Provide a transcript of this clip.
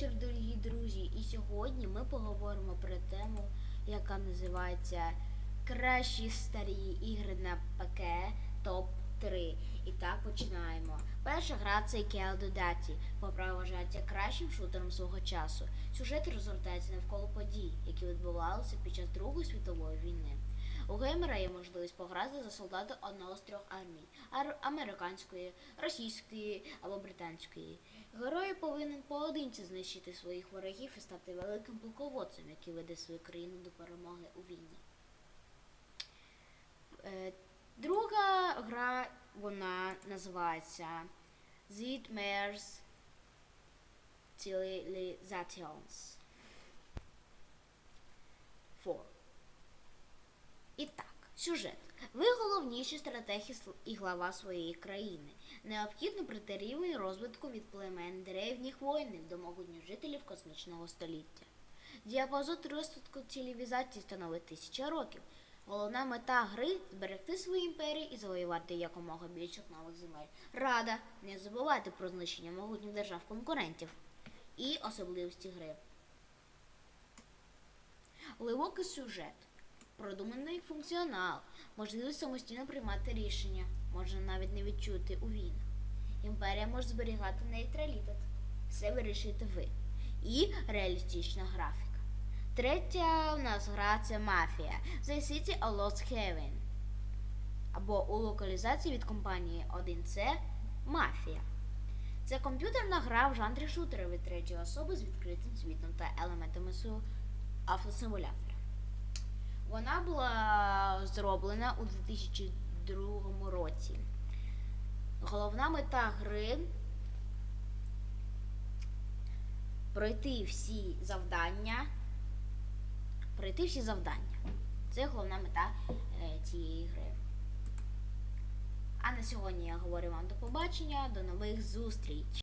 вечір, дорогі друзі! І сьогодні ми поговоримо про тему, яка називається Кращі старі ігри на ПК топ-3. І так починаємо. Перша гра це Call of Duty, вважається кращим шутером свого часу. Сюжет розгортається навколо подій, які відбувалися під час Другої світової війни. У геймера є можливість пограти за солдата одного з трьох армій ар- американської, російської або британської. Герой повинен поодинці знищити своїх ворогів і стати великим полководцем, який веде свою країну до перемоги у війні. Е, Друга гра вона називається Zitmers Civilizations І так, сюжет. Ви головніші стратегі сл- і глава своєї країни. Необхідно прийти рівень розвитку від племен древніх воїнів до могутніх жителів космічного століття. Діапазон розвитку цивілізації становить тисяча років. Головна мета гри зберегти свої імперії і завоювати якомога більше нових земель. Рада, не забувайте про знищення могутніх держав конкурентів і особливості гри. Глибокий сюжет, продуманий функціонал, можливість самостійно приймати рішення, можна навіть не відчути у війнах. Імперія може зберігати нейтралітет. Все вирішуєте ви. І реалістична графіка. Третя у нас гра це мафія. The City of Lost Heaven. Або у локалізації від компанії 1C Мафія. Це комп'ютерна гра в жанрі шутера від третьої особи з відкритим світом та елементами автосимулятора. Вона була зроблена у 2002 році. Головна мета гри пройти всі завдання. Пройти всі завдання. Це головна мета е, цієї гри. А на сьогодні я говорю вам до побачення, до нових зустріч.